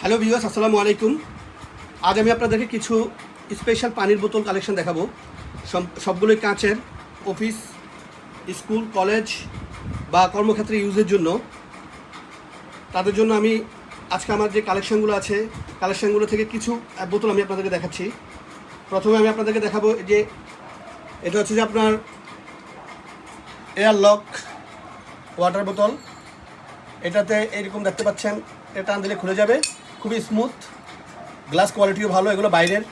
Hello viewers, আসসালামু আলাইকুম। আজ আমি আপনাদেরকে কিছু স্পেশাল পানির বোতল কালেকশন দেখাবো। সব- সবগুলোই কাঁচের অফিস স্কুল কলেজ বা কর্মক্ষেত্রে ইউজের জন্য। তাদের জন্য আমি আজকে আমার যে কালেকশনগুলো আছে কালেকশনগুলো থেকে কিছু বোতল আমি আপনাদেরকে দেখাচ্ছি। প্রথমে আমি আপনাদেরকে দেখাবো যে, এটা হচ্ছে যে আপনার এয়ার লক ওয়াটার বোতল এটাতে এরকম দেখতে পাচ্ছেন, এটা টান দিলে খুলে যাবে। খুবই স্মুথ গ্লাস কোয়ালিটিও ভালো, এগুলো বাইরের।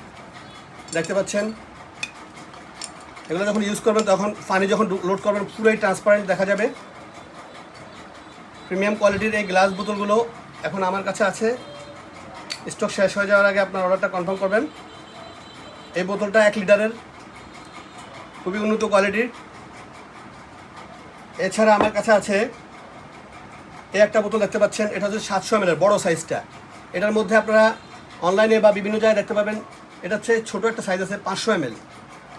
দেখতে পাচ্ছেন? এগুলো যখন ইউজ করবেন তখন পানি যখন লোড করবেন, পুরোই ট্রান্সপারেন্ট দেখা যাবে। প্রিমিয়াম কোয়ালিটির এই গ্লাস বোতলগুলো এখন আমার কাছে আছে। স্টক শেষ হয়ে যাওয়ার আগে আপনার অর্ডারটা কনফার্ম করবেন। এই বোতলটা এক লিটারের। খুবই উন্নত কোয়ালিটির এছাড়া আমার কাছে আছে এই একটা বোতল দেখতে পাচ্ছেন, এটা হচ্ছে সাতশো এম বড় সাইজটা এটার মধ্যে আপনারা অনলাইনে বা বিভিন্ন জায়গায় দেখতে পাবেন। এটা হচ্ছে ছোটো একটা সাইজ আছে পাঁচশো এম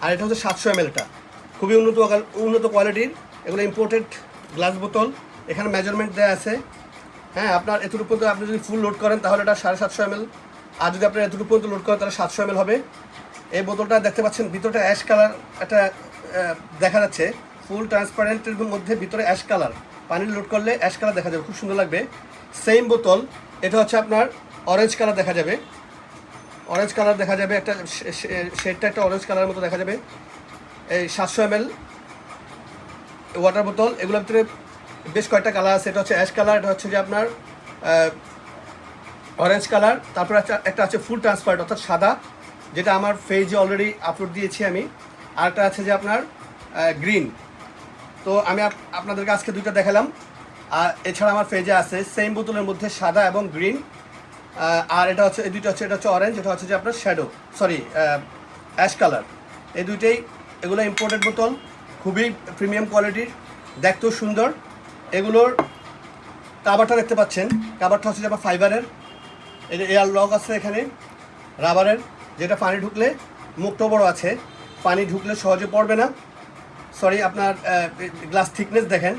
আর এটা হচ্ছে সাতশো এম এটা খুবই উন্নত উন্নত কোয়ালিটির এগুলো ইম্পোর্টেড গ্লাস বোতল। এখানে মেজারমেন্ট দেওয়া আছে। হ্যাঁ আপনার এতটুকু পর্যন্ত আপনি যদি ফুল লোড করেন, তাহলে এটা সাড়ে সাতশো এম আর যদি আপনার এতটুকু পর্যন্ত লোড করেন, তাহলে সাতশো এম হবে। এই বোতলটা দেখতে পাচ্ছেন, ভিতরটা অ্যাশ কালার একটা দেখা যাচ্ছে। ফুল ট্রান্সপারেন্টের মধ্যে ভিতরে অ্যাশ কালার পানি লোড করলে অ্যাশ কালার দেখা যাবে, খুব সুন্দর লাগবে। সেম বোতল। এটা হচ্ছে আপনার অরেঞ্জ কালার দেখা যাবে। অরেঞ্জ কালার দেখা যাবে, একটা শেডটা একটা অরেঞ্জ কালারের মতো দেখা যাবে। এই সাতশো এম ওয়াটার বোতল এগুলোর ভিতরে বেশ কয়েকটা কালার আছে। এটা হচ্ছে অ্যাশ কালার এটা হচ্ছে যে আপনার অরেঞ্জ কালার তারপর একটা একটা আছে ফুল ট্রান্সপারেন্ট অর্থাৎ সাদা, যেটা আমার ফেজে অলরেডি আপলোড দিয়েছি আমি। আরেকটা আছে যে আপনার গ্রিন তো আমি আপ- আপনাদেরকে আজকে দুইটা দেখালাম। আর এছাড়া আমার পেজে আছে সেম বোতলের মধ্যে সাদা এবং গ্রিন আর এটা হচ্ছে এই দুইটা হচ্ছে এটা হচ্ছে অরেঞ্জ এটা হচ্ছে যে আপনার শ্যাডো সরি অ্যাশ কালার এই দুইটাই এগুলো ইম্পোর্টেড বোতল, খুবই প্রিমিয়াম কোয়ালিটির দেখতেও সুন্দর। এগুলোর কাবারটা দেখতে পাচ্ছেন। কাবারটা হচ্ছে যে আপনার ফাইবারের যে এয়ার লক আছে এখানে রাবারের যেটা পানি ঢুকলে মুখটাও বড় আছে। পানি ঢুকলে সহজে পড়বে না। সরি আপনার গ্লাস থিকনেস দেখেন।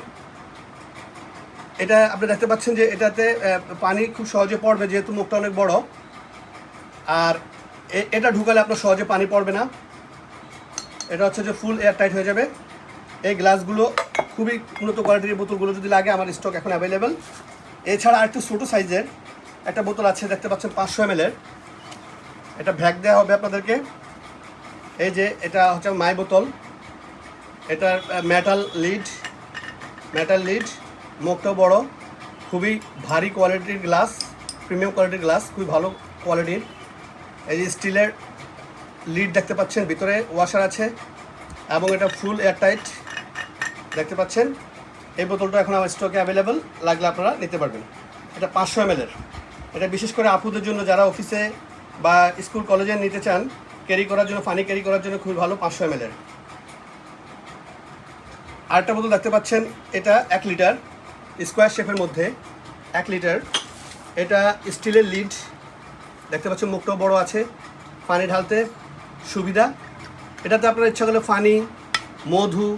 এটা আপনি দেখতে পাচ্ছেন যে এটাতে পানি খুব সহজে পড়বে যেহেতু মুখটা অনেক বড়। আর এটা ঢুকালে আপনার সহজে পানি পড়বে না। এটা হচ্ছে যে ফুল এয়ার টাইট হয়ে যাবে। এই গ্লাসগুলো খুবই উন্নত কোয়ালিটির বোতলগুলো যদি লাগে, আমার স্টক এখন অ্যাভেলেবেল এছাড়া আরেকটু ছোটো সাইজের একটা বোতল আছে, দেখতে পাচ্ছেন পাঁচশো এম এটা ভ্যাক দেওয়া হবে আপনাদেরকে। এই যে এটা হচ্ছে মাই বোতল। এটার মেটাল লিড মেটাল লিড মুখটাও বড়, খুবই ভারী কোয়ালিটির গ্লাস প্রিমিয়াম কোয়ালিটির গ্লাস খুবই ভালো কোয়ালিটির এই যে স্টিলের লিড দেখতে পাচ্ছেন, ভিতরে ওয়াশার আছে এবং এটা ফুল এয়ারটাইট দেখতে পাচ্ছেন। এই বোতলটা এখন আমার স্টকে অ্যাভেলেবেল লাগলে আপনারা নিতে পারবেন। এটা পাঁচশো এম এটা বিশেষ করে আপুদের জন্য, যারা অফিসে বা স্কুল কলেজে নিতে চান ক্যারি করার জন্য পানি ক্যারি করার জন্য খুবই ভালো পাঁচশো এম এর। আরেকটা বোতল দেখতে পাচ্ছেন, এটা এক লিটার স্কোয়ার শেপের মধ্যে এক লিটার। এটা স্টিলের লিড। দেখতে পাচ্ছেন মুখটাও বড় আছে। পানি ঢালতে সুবিধা। এটাতে আপনার ইচ্ছা করলে পানি, মধু,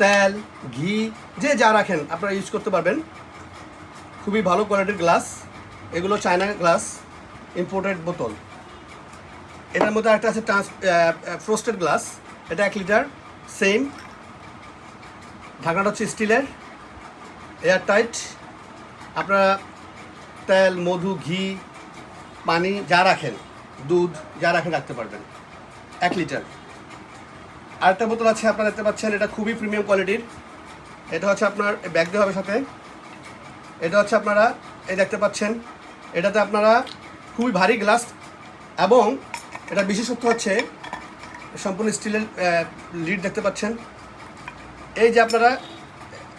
তেল, ঘি, যে যা রাখেন আপনারা ইউজ করতে পারবেন। খুবই ভালো কোয়ালিটির গ্লাস এগুলো চায়না গ্লাস ইম্পোর্টেড বোতল। এটার মধ্যে একটা আছে ট্রান্স ফ্রোস্টেড গ্লাস এটা এক লিটার সেম ঢাকনাটা হচ্ছে স্টিলের। এয়ার টাইট আপনারা তেল, মধু, ঘি, পানি যা রাখেন, দুধ যা রাখেন রাখতে পারবেন, এক লিটার। আরেকটা বোতল আছে, আপনারা দেখতে পাচ্ছেন, এটা খুবই প্রিমিয়াম কোয়ালিটির এটা হচ্ছে আপনার ব্যাগ দেওয়া হবে সাথে। এটা হচ্ছে আপনারা, এই দেখতে পাচ্ছেন, এটাতে আপনারা খুবই ভারী গ্লাস এবং এটা বিশেষত্ব হচ্ছে, সম্পূর্ণ স্টিলের লিড দেখতে পাচ্ছেন। এই যে আপনারা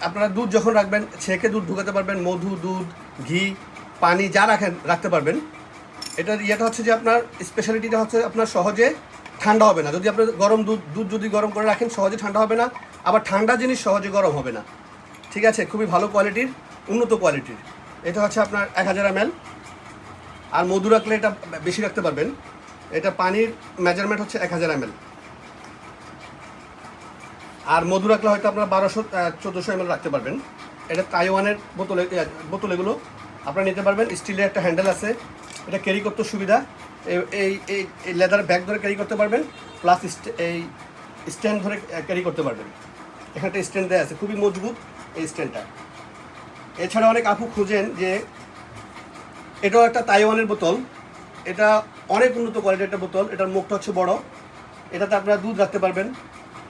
আপনারা দুধ যখন রাখবেন, ছেঁকে দুধ ঢুকাতে পারবেন, মধু, দুধ, ঘি, পানি যা রাখেন, রাখতে পারবেন। এটার ইয়েটা হচ্ছে যে আপনার স্পেশালিটিটা হচ্ছে আপনার সহজে ঠান্ডা হবে না। যদি আপনার গরম দুধ দুধ যদি গরম করে রাখেন, সহজে ঠান্ডা হবে না। আবার ঠান্ডা জিনিস সহজে গরম হবে না। ঠিক আছে? খুবই ভালো কোয়ালিটির উন্নত কোয়ালিটির এটা হচ্ছে আপনার এক হাজার এম আর মধু রাখলে এটা বেশি রাখতে পারবেন। এটা পানির মেজারমেন্ট হচ্ছে এক হাজার এম আর মধু রাখলে হয়তো আপনারা বারোশো চোদ্দোশো এম রাখতে পারবেন। এটা তাইওয়ানের বোতলে বোতল এগুলো আপনারা নিতে পারবেন। স্টিলের একটা হ্যান্ডেল আছে। এটা ক্যারি করতে সুবিধা। এই এই লেদার ব্যাগ ধরে ক্যারি করতে পারবেন প্লাস এই স্ট্যান্ড ধরে ক্যারি করতে পারবেন। এখানে একটা স্ট্যান্ড দেওয়া আছে। খুবই মজবুত এই স্ট্যান্ডটা এছাড়া অনেক আপু খুঁজেন যে এটাও একটা তাইওয়ানের বোতল। এটা অনেক উন্নত কোয়ালিটির একটা বোতল। এটার মুখটা হচ্ছে বড়। এটাতে আপনারা দুধ রাখতে পারবেন।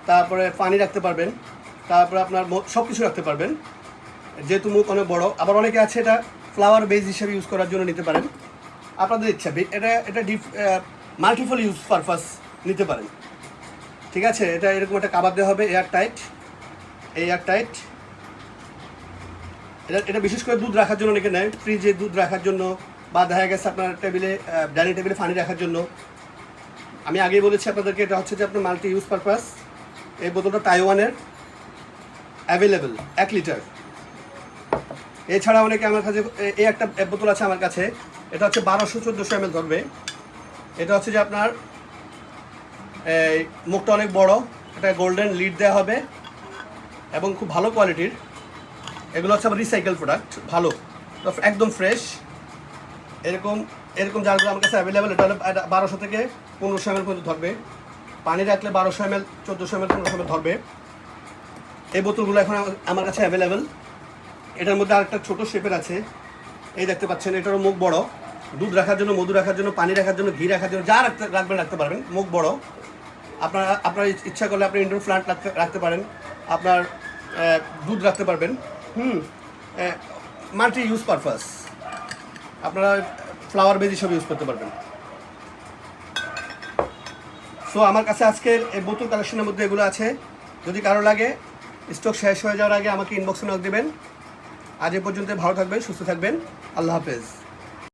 তারপরে পানি রাখতে পারবেন, তারপরে আপনার সব কিছু রাখতে পারবেন। যেহেতু মুখ অনেক বড়, আবার অনেকে আছে এটা ফ্লাওয়ার বেজ হিসেবে ইউজ করার জন্য নিতে পারেন। আপনাদের ইচ্ছা এটা এটা ডিফ মাল্টিপল ইউজ পারপাস নিতে পারেন। ঠিক আছে? এটা এরকম একটা কাবার দেওয়া হবে এয়ার টাইট এয়ার টাইট এটা এটা বিশেষ করে দুধ রাখার জন্য অনেকে নেয়। ফ্রিজে দুধ রাখার জন্য বা দেখা গেছে আপনার টেবিলে ডাইনিং টেবিলে পানি রাখার জন্য। আমি আগেই বলেছি আপনাদেরকে, এটা হচ্ছে যে আপনার মাল্টি ইউজ পারপাস এই বোতলটা টাইওয়ানের অ্যাভেলেবেল এক লিটার এছাড়া অনেকে আমার কাছে এই একটা বোতল আছে আমার কাছে। এটা হচ্ছে বারোশো চোদ্দোশো এম ধরবে। এটা হচ্ছে যে আপনার, এই মুখটা অনেক বড়। এটা গোল্ডেন লিড দেওয়া হবে এবং খুব ভালো কোয়ালিটির এগুলো হচ্ছে আমার রিসাইকেল প্রোডাক্ট ভালো। একদম ফ্রেশ এরকম এরকম জারগুলো আমার কাছে অ্যাভেলেবেল এটা বারোশো থেকে পনেরোশো এম পর্যন্ত ধরবে। পানি রাখলে বারোশো এম এল চোদ্দোশো এম এল পনেরোশো এম ধরবে। এই বোতলগুলো এখন আমার- কাছে অ্যাভেলেবেল এটার মধ্যে আরেকটা ছোটো শেপের আছে। এই দেখতে পাচ্ছেন, এটারও মুখ বড়। দুধ রাখার জন্য, মধু রাখার জন্য, পানি রাখার জন্য, ঘি রাখার জন্য, যা রাখতে রাখবেন, রাখতে পারবেন। মুখ বড়। আপনার আপনার ইচ্ছা করলে আপনি ইনডোর প্লান্ট রাখতে পারেন। আপনার দুধ রাখতে পারবেন। হুম মাল্টি ইউজ পারপাস আপনারা ফ্লাওয়ার বেজ হিসেবে ইউজ করতে পারবেন। সো আমার কাছে আজকের এই বোতল কালেকশনের মধ্যে এগুলো আছে। যদি কারও লাগে স্টক শেষ হয়ে যাওয়ার আগে আমাকে ইনবক্সে নক দেবেন। আজ এ পর্যন্ত ভালো থাকবেন, সুস্থ থাকবেন। আল্লাহ হাফেজ।